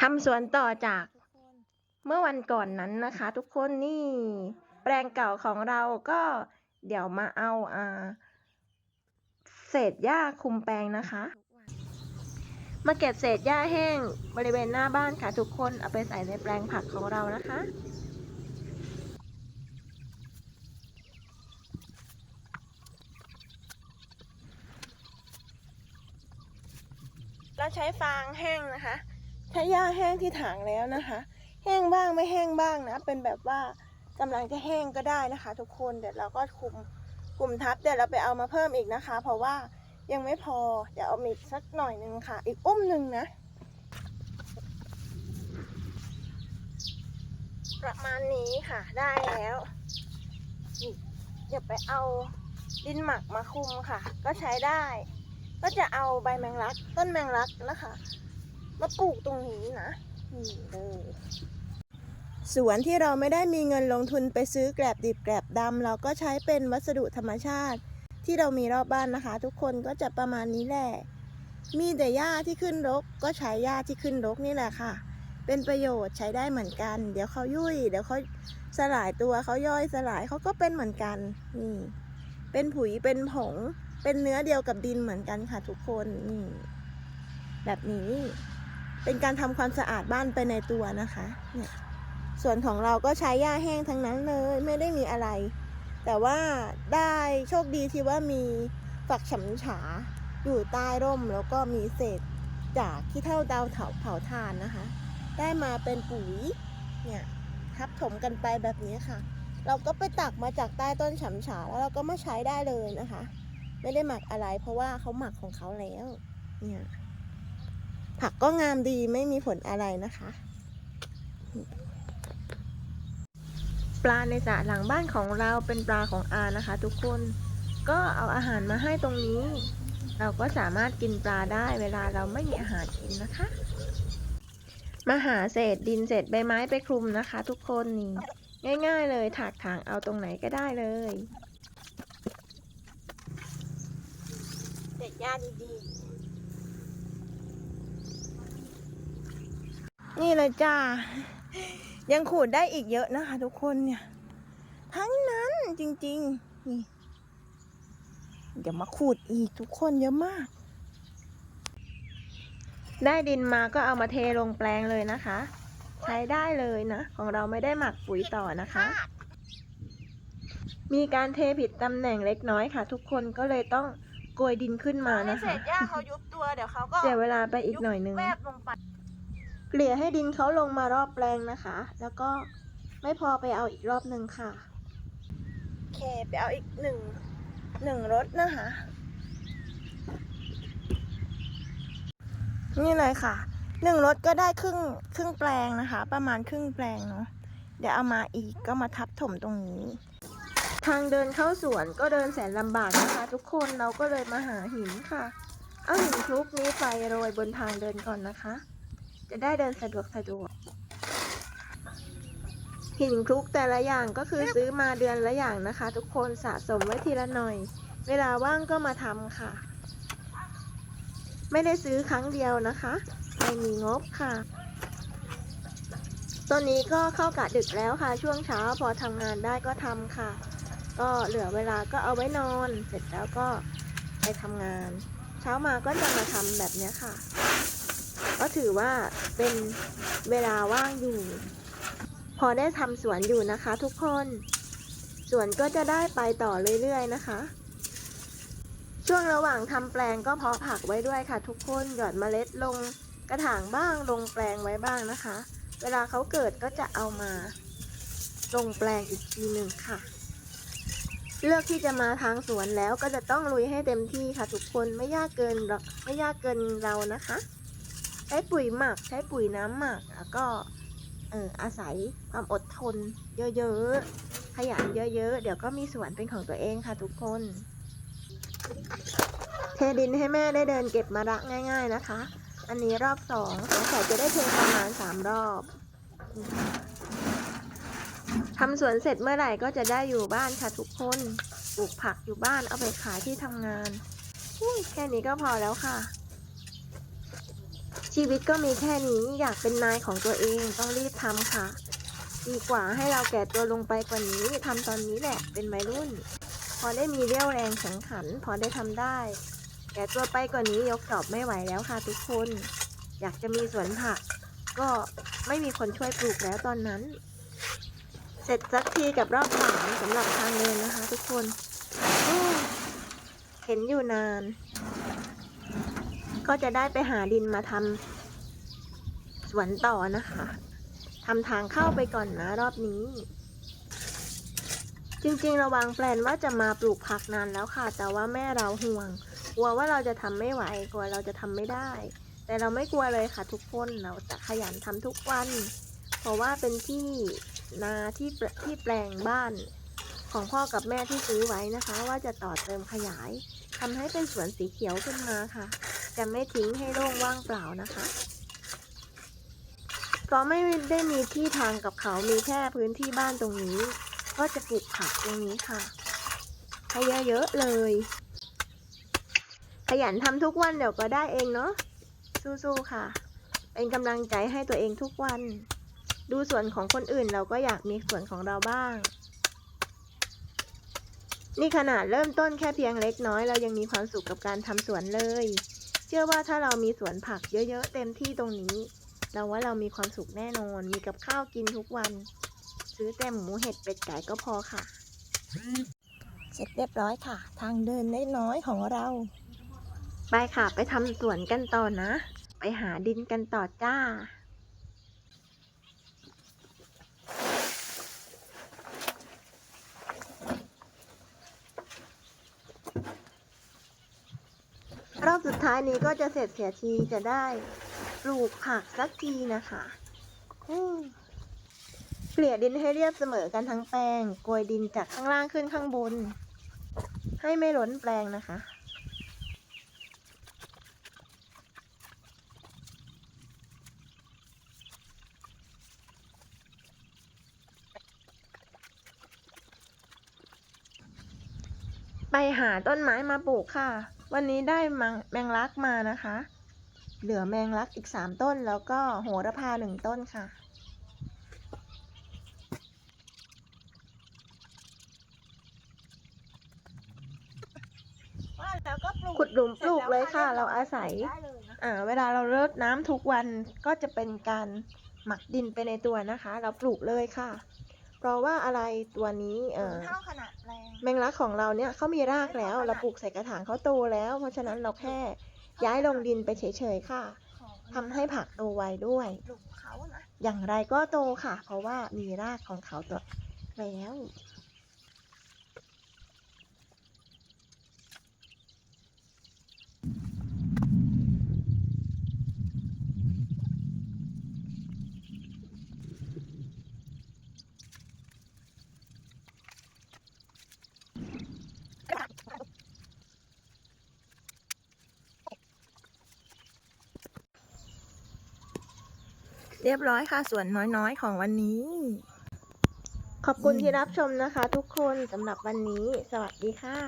ทำสวนต่อจากเมื่อวันก่อนนั้นนะคะ ทุกคนนี่แปลงเก่าของเราก็เดี๋ยวมาเอาอ่าเศษหญ้าคุมแปลงนะคะ มาเก็บเศษหญ้าแห้งบริเวณหน้าบ้านค่ะทุกคนเอาไปใส่ในแปลงผักของเรานะคะเราใช้ฟางแห้งนะคะ ใช้หญ้าแห้งที่ถางแล้วนะคะ แห้งบ้างไม่แห้งบ้างนะ เป็นแบบว่ากำลังจะแห้งก็ได้นะคะ ทุกคนเดี๋ยวเราก็คุมคุมทับเดี๋ยวเราไปเอามาเพิ่มอีกนะคะ เพราะว่ายังไม่พอเดี๋ยวเอาอีกสักหน่อยหนึ่งค่ะ อีกอุ้มหนึ่งนะ ประมาณนี้ค่ะได้แล้วเดี๋ยวไปเอาดินหมักมาคุมค่ะ ก็ใช้ได้ ก็จะเอาใบแมงลักต้นแมงลักนะคะ มาปลูกตรงนี้นะนี่เลยสวนที่เราไม่ได้มีเงินลงทุนไปซื้อแกลบดิบแกลบดำเราก็ใช้เป็นวัสดุธรรมชาติ ที่เรามีรอบบ้านนะคะ ทุกคนก็จะประมาณนี้แหละ มีแต่หญ้าที่ขึ้นรก ก็ใช้หญ้าที่ขึ้นรกนี่แหละค่ะ เป็นประโยชน์ใช้ได้เหมือนกัน เดี๋ยวเขายุ่ย เดี๋ยวเขาสลายตัวเขาย่อยสลายเขาก็เป็นเหมือนกันนี่เป็นผุยเป็นผง เป็นเนื้อเดียวกับดินเหมือนกันค่ะทุกคนนี่แบบนี้ เป็นการทำความสะอาดบ้านไปในตัวนะคะเนี่ยส่วนของเราก็ใช้หญ้าแห้งทั้งนั้นเลยไม่ได้มีอะไร แต่ว่าได้โชคดีที่ว่ามีฝักฉำฉาอยู่ใต้ร่มแล้วก็มีเศษจากที่เท่าดาวเผาเผาถ่านนะคะ ได้มาเป็นปุ๋ยเนี่ยทับถมกันไปแบบนี้ค่ะ เราก็ไปตักมาจากใต้ต้นฉำฉาแล้วเราก็มาใช้ได้เลยนะคะ ไม่ได้หมักอะไรเพราะว่าเขาหมักของเขาแล้วเนี่ย ผักก็งามดีไม่มีผลอะไรนะคะ ปลาในสระหลังบ้านของเราเป็นปลาของอานะคะ ทุกคนก็เอาอาหารมาให้ตรงนี้ เราก็สามารถกินปลาได้เวลาเราไม่มีอาหารกินนะคะ มาหาเศษดินเศษใบไม้ไปคลุมนะคะ ทุกคนนี่ง่าย ๆ เลยถากถางเอาตรงไหนก็ได้เลยเด็ดหญ้าดีๆ นี่เลยจ้า ยังขูดได้อีกเยอะนะคะ ทุกคนเนี่ย ทั้งนั้นจริง ๆ นี่เดี๋ยวมาขูดอีกทุกคนเยอะมาก ได้ดินมาก็เอามาเทลงแปลงเลยนะคะ ใช้ได้เลยนะ ของเราไม่ได้หมักปุ๋ยต่อนะคะ มีการเทผิดตำแหน่งเล็กน้อยค่ะ ทุกคนก็เลยต้องโกยดินขึ้นมาให้นะเศคะษหญ้าเขายุบตัวเดี๋ยวเขาก็เสียเวลาไปอีกหน่อยนึงแวบลงไป เกลี่ยให้ดินเขาลงมารอบแปลงนะคะ แล้วก็ไม่พอไปเอาอีกรอบหนึ่งค่ะ โอเค ไปเอาอีกหนึ่งหนึ่งรถนะคะ นี่เลยค่ะหนึ่งรถก็ได้ครึ่งครึ่งแปลงนะคะ ประมาณครึ่งแปลงเนาะเดี๋ยวเอามาอีกก็มาทับถมตรงนี้ ทางเดินเข้าสวนก็เดินแสนลำบากนะคะ ทุกคนเราก็เลยมาหาหินค่ะ เอาหินคลุกนี้ไปโรยบนทางเดินก่อนนะคะ จะได้เดินสะดวกสะดวกหินคลุกแต่ละอย่างก็คือซื้อมาเดือนละอย่างนะคะ ทุกคนสะสมไว้ทีละหน่อย เวลาว่างก็มาทำค่ะ ไม่ได้ซื้อครั้งเดียวนะคะ ไม่มีงบค่ะตอนนี้ก็เข้ากะดึกแล้วค่ะ ช่วงเช้าพอทำงานได้ก็ทำค่ะ ก็เหลือเวลาก็เอาไว้นอน เสร็จแล้วก็ไปทำงาน เช้ามาก็จะมาทำแบบนี้ค่ะ ก็ถือว่าเป็นเวลาว่างอยู่ พอได้ทำสวนอยู่นะคะทุกคน สวนก็จะได้ไปต่อเรื่อยๆนะคะ ช่วงระหว่างทำแปลงก็เพาะผักไว้ด้วยค่ะ ทุกคนหยอดเมล็ดลงกระถางบ้างลงแปลงไว้บ้างนะคะ เวลาเขาเกิดก็จะเอามาลงแปลงอีกทีหนึ่งค่ะ เลือกที่จะมาทางสวนแล้วก็จะต้องลุยให้เต็มที่ค่ะ ทุกคนไม่ยากเกินไม่ยากเกินเรานะคะ ใช้ปุ๋ยหมัก ใช้ปุ๋ยน้ำหมัก แล้วก็เอออาศัยความอดทน เยอะๆ ขยันเยอะๆ เดี๋ยวก็มีสวนเป็นของตัวเองค่ะทุกคน เทดินให้แม่ได้เดินเก็บมะระง่าย ๆนะคะ อันนี้รอบสองสงสัยจะได้เทประมาณสามรอบทำสวนเสร็จเมื่อไหร่ก็จะได้อยู่บ้านค่ะทุกคน ปลูกผักอยู่บ้านเอาไปขายที่ทำงาน แค่นี้ก็พอแล้วค่ะ ชีวิตก็มีแค่นี้อยากเป็นนายของตัวเองต้องรีบทำค่ะ ดีกว่าให้เราแก่ตัวลงไปกว่านี้ทำตอนนี้แหละเป็นวัยรุ่น พอได้มีเรี่ยวแรงแข็งขัน พอได้ทำได้ แก่ตัวไปกว่านี้ยกจอบไม่ไหวแล้วค่ะทุกคน อยากจะมีสวนผัก ก็ไม่มีคนช่วยปลูกแล้วตอนนั้น เสร็จสักทีกับรอบสามสำหรับทางเดินนะคะ ทุกคนเห็นอยู่นาน ก็จะได้ไปหาดินมาทำสวนต่อนะคะทำทางเข้าไปก่อนนะรอบนี้ จริงๆระวังแปลนว่าจะมาปลูกผักนานแล้วค่ะ แต่ว่าแม่เราห่วง กลัวว่าเราจะทำไม่ไหว กลัวเราจะทำไม่ได้ แต่เราไม่กลัวเลยค่ะทุกคน เราจะขยันทำทุกวัน เพราะว่าเป็นที่นาที่ที่แปลงบ้านของพ่อกับแม่ที่ซื้อไว้นะคะ ว่าจะต่อเติมขยายทำให้เป็นสวนสีเขียวขึ้นมาค่ะ จะไม่ทิ้งให้โล่งว่างเปล่านะคะ เพราะไม่ได้มีที่ทางกับเขามีแค่พื้นที่บ้านตรงนี้ ก็จะปลูกผักตรงนี้ค่ะให้เยอะๆเลย ขยันทำทุกวันเดี๋ยวก็ได้เองเนาะสู้ๆค่ะ เป็นกำลังใจให้ตัวเองทุกวัน ดูส่วนของคนอื่นเราก็อยากมีส่วนของเราบ้างนี่ขนาดเริ่มต้นแค่เพียงเล็กน้อย เรายังมีความสุขกับการทำสวนเลย เชื่อว่าถ้าเรามีสวนผักเยอะๆ เต็มที่ตรงนี้ เราว่าเรามีความสุขแน่นอน มีกับข้าวกินทุกวัน ซื้อแต่หมูเห็ดเป็ดไก่ก็พอค่ะ เสร็จเรียบร้อยค่ะ ทางเดินน้อยๆของเรา ไปค่ะ ไปทำสวนกันต่อนะ ไปหาดินกันต่อจ้า อบสุดท้ายนี้ก็จะเสร็จเสียทีจะได้ปลูกผักสักทีนะคะเกลี่ยดินให้เรียบเสมอกันทั้งแปลงโกยดินจากข้างล่างขึ้นข้างบน ให้ไม่ล้นแปลงนะคะ ไปหาต้นไม้มาปลูกค่ะ วันนี้ได้มังแมงลักมานะคะ เหลือแมงลักอีกสามต้นแล้วก็โหระพาหนึ่งต้นค่ะ ขุดหลุมปลูกเลยค่ะ เราอาศัยอ่าเวลาเรารดน้ำทุกวันก็จะเป็นการหมักดินไปในตัวนะคะ เราปลูกเลยค่ะ เพราะว่าอะไรตัวนี้เออเท่าขนาด แรงแมงลักของเราเนี่ยเขามีรากแล้ว เราปลูกใส่กระถางเขาโตแล้ว เพราะฉะนั้นเราแค่ย้ายลงดินไปเฉยๆค่ะของทำให้ผักโตไวด้วยหลุมเขานะอย่างไรก็โตค่ะ เพราะว่ามีรากของเขาตัวแล้ว รียบร้อยค่ะส่วนน้อยๆ ของวันนี้ ขอบคุณที่รับชมนะคะ ทุกคนสำหรับวันนี้ สวัสดีค่ะ